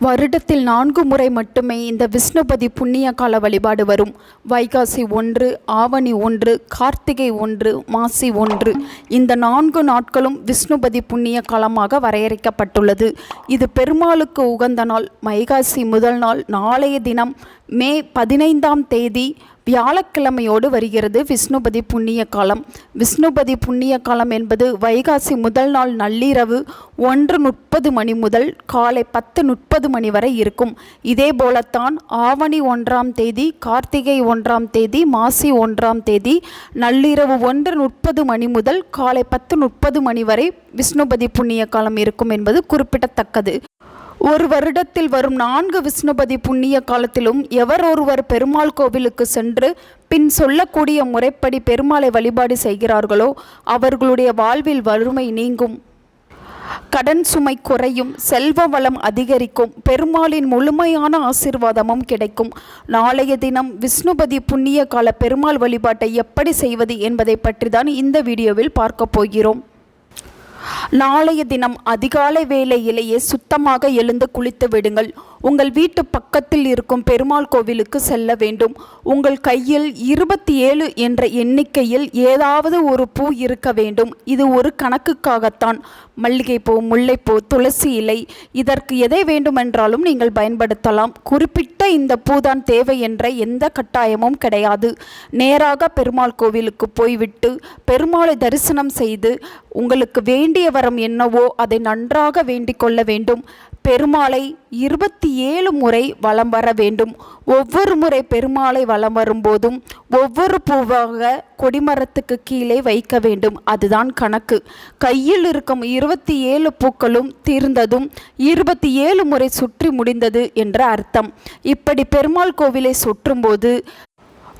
வருடத்தில் நான்கு முறை மட்டுமே இந்த விஷ்ணுபதி புண்ணிய கால வழிபாடு வரும். வைகாசி ஒன்று ஆவணி ஒன்று கார்த்திகை ஒன்று மாசி ஒன்று. இந்த நான்கு நாட்களும் விஷ்ணுபதி புண்ணிய காலமாக வரையறுக்கப்பட்டுள்ளது. இது பெருமாளுக்கு உகந்த நாள். வைகாசி முதல் நாள் நாளைய தினம் மே பதினைந்தாம் தேதி வியாழக்கிழமையோடு வருகிறது விஷ்ணுபதி புண்ணிய காலம். விஷ்ணுபதி புண்ணிய காலம் என்பது வைகாசி முதல் நாள் நள்ளிரவு ஒன்று முப்பது மணி முதல் காலை பத்து முப்பது மணி வரை இருக்கும். இதே போலத்தான் ஆவணி ஒன்றாம் தேதி கார்த்திகை ஒன்றாம் தேதி மாசி ஒன்றாம் தேதி நள்ளிரவு ஒன்று முப்பது மணி முதல் காலை பத்து முப்பது மணி வரை விஷ்ணுபதி புண்ணிய காலம் இருக்கும் என்பது குறிப்பிடத்தக்கது. ஒரு வருடத்தில் வரும் நான்கு விஷ்ணுபதி புண்ணிய காலத்திலும் எவர் ஒருவர் பெருமாள் கோவிலுக்கு சென்று பின் சொல்லக்கூடிய முறைப்படி பெருமாளை வழிபாடு செய்கிறார்களோ அவர்களுடைய வாழ்வில் வறுமை நீங்கும். கடன் சுமை குறையும் செல்வ வளம் அதிகரிக்கும் பெருமாளின் முழுமையான ஆசிர்வாதமும் கிடைக்கும். நாளைய தினம் விஷ்ணுபதி புண்ணிய கால பெருமாள் வழிபாட்டை எப்படி செய்வது என்பதை பற்றி தான் இந்த வீடியோவில் பார்க்க போகிறோம். நாளைய தினம் அதிகாலை வேளையிலேயே சுத்தமாக எழுந்து குளித்து விடுங்கள். உங்கள் வீட்டு பக்கத்தில் இருக்கும் பெருமாள் கோவிலுக்கு செல்ல வேண்டும். உங்கள் கையில் இருபத்தி ஏழு என்ற எண்ணிக்கையில் ஏதாவது ஒரு பூ இருக்க வேண்டும். இது ஒரு கணக்குக்காகத்தான். மல்லிகைப்பூ முல்லைப்பூ துளசி இலை இதற்கு எதை வேண்டுமென்றாலும் நீங்கள் பயன்படுத்தலாம். குறிப்பிட்ட இந்த பூதான் தேவை என்ற எந்த கட்டாயமும் கிடையாது. நேராக பெருமாள் கோவிலுக்கு போய்விட்டு பெருமாளை தரிசனம் செய்து உங்களுக்கு வேண்டிய வரம் என்னவோ அதை நன்றாக வேண்டிக் கொள்ள வேண்டும். பெருமாளை இருபத்தி ஏழு முறை வலம் வர வேண்டும். ஒவ்வொரு முறை பெருமாளை வலம் வரும்போதும் ஒவ்வொரு பூவாக கொடிமரத்துக்கு கீழே வைக்க வேண்டும். அதுதான் கணக்கு. கையில் இருக்கும் இருபத்தி ஏழு பூக்களும் தீர்ந்ததும் இருபத்தி ஏழு முறை சுற்றி முடிந்தது என்ற அர்த்தம். இப்படி பெருமாள் கோவிலை சுற்றும்போது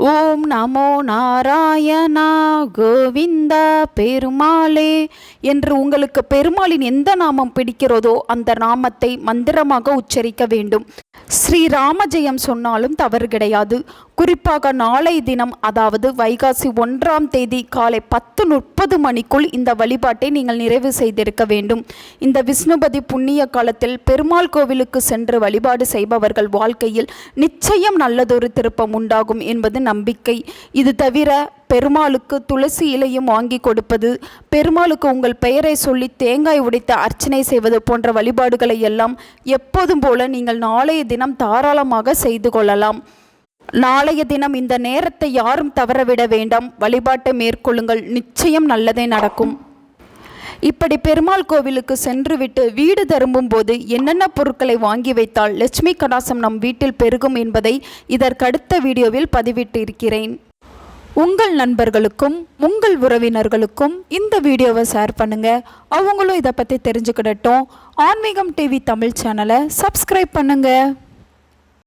ஓம் நமோ நாராயணா கோவிந்த பெருமாளே என்று உங்களுக்கு பெருமாளின் எந்த நாமம் பிடிக்கிறதோ அந்த நாமத்தை மந்திரமாக உச்சரிக்க வேண்டும். ஸ்ரீ ராமஜெயம் சொன்னாலும் தவறு கிடையாது. குறிப்பாக நாளை தினம் அதாவது வைகாசி ஒன்றாம் தேதி காலை பத்து முப்பது மணிக்குள் இந்த வழிபாட்டை நீங்கள் நிறைவு செய்திருக்க வேண்டும். இந்த விஷ்ணுபதி புண்ணிய காலத்தில் பெருமாள் கோவிலுக்கு சென்று வழிபாடு செய்பவர்கள் வாழ்க்கையில் நிச்சயம் நல்லதொரு திருப்பம் உண்டாகும் என்பது நம்பிக்கை. இது தவிர பெருமாளுக்கு துளசி இலையும் வாங்கி கொடுப்பது பெருமாளுக்கு உங்கள் பெயரை சொல்லி தேங்காய் உடைத்து அர்ச்சனை செய்வது போன்ற வழிபாடுகளை எல்லாம் எப்போதும் போல நீங்கள் நாளைய தினம் தாராளமாக செய்து கொள்ளலாம். நாளைய தினம் இந்த நேரத்தை யாரும் தவறவிட வேண்டாம். வழிபாட்டை மேற்கொள்ளுங்கள். நிச்சயம் நல்லதே நடக்கும். இப்படி பெருமாள் கோவிலுக்கு சென்றுவிட்டு வீடு திரும்பும் போது என்னென்ன பொருட்களை வாங்கி வைத்தால் லட்சுமி கடாசம் நம் வீட்டில் பெருகும் என்பதை இதற்கடுத்த வீடியோவில் பதிவிட்டு இருக்கிறேன் உங்கள் நண்பர்களுக்கும் உங்கள் உறவினர்களுக்கும் இந்த வீடியோவை ஷேர் பண்ணுங்க. அவங்களும் இதை பற்றி தெரிஞ்சுக்கிடட்டும். ஆன்மீகம் டிவி தமிழ் சேனலை சப்ஸ்கிரைப் பண்ணுங்கள்